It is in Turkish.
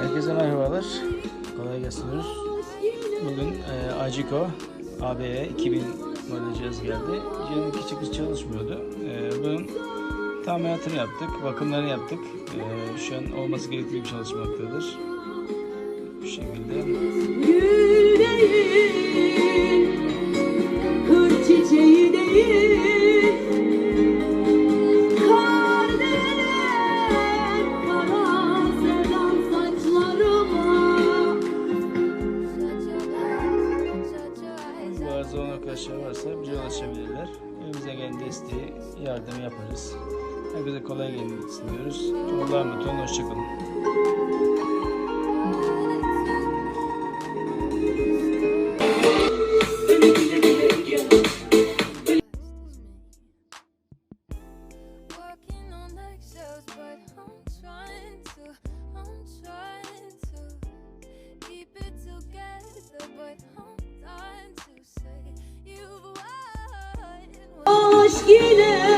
Herkese merhabalar. Kolay gelsin diyoruz. Bugün e, Ajiko AB'ye 2000 model cihaz geldi. Cihazın iki çıkış çalışmıyordu. E, bunun tamiratını yaptık, bakımlarını yaptık. E, şu an olması gerektiği gibi çalışmaktadır. Bazı olan arkadaşlar varsa bize ulaşabilirler. Elimize gelen desteği, yardım yaparız. Herkese kolay gelsin diyoruz. Allah'a emanet olun, hoşçakalın. Aşk ile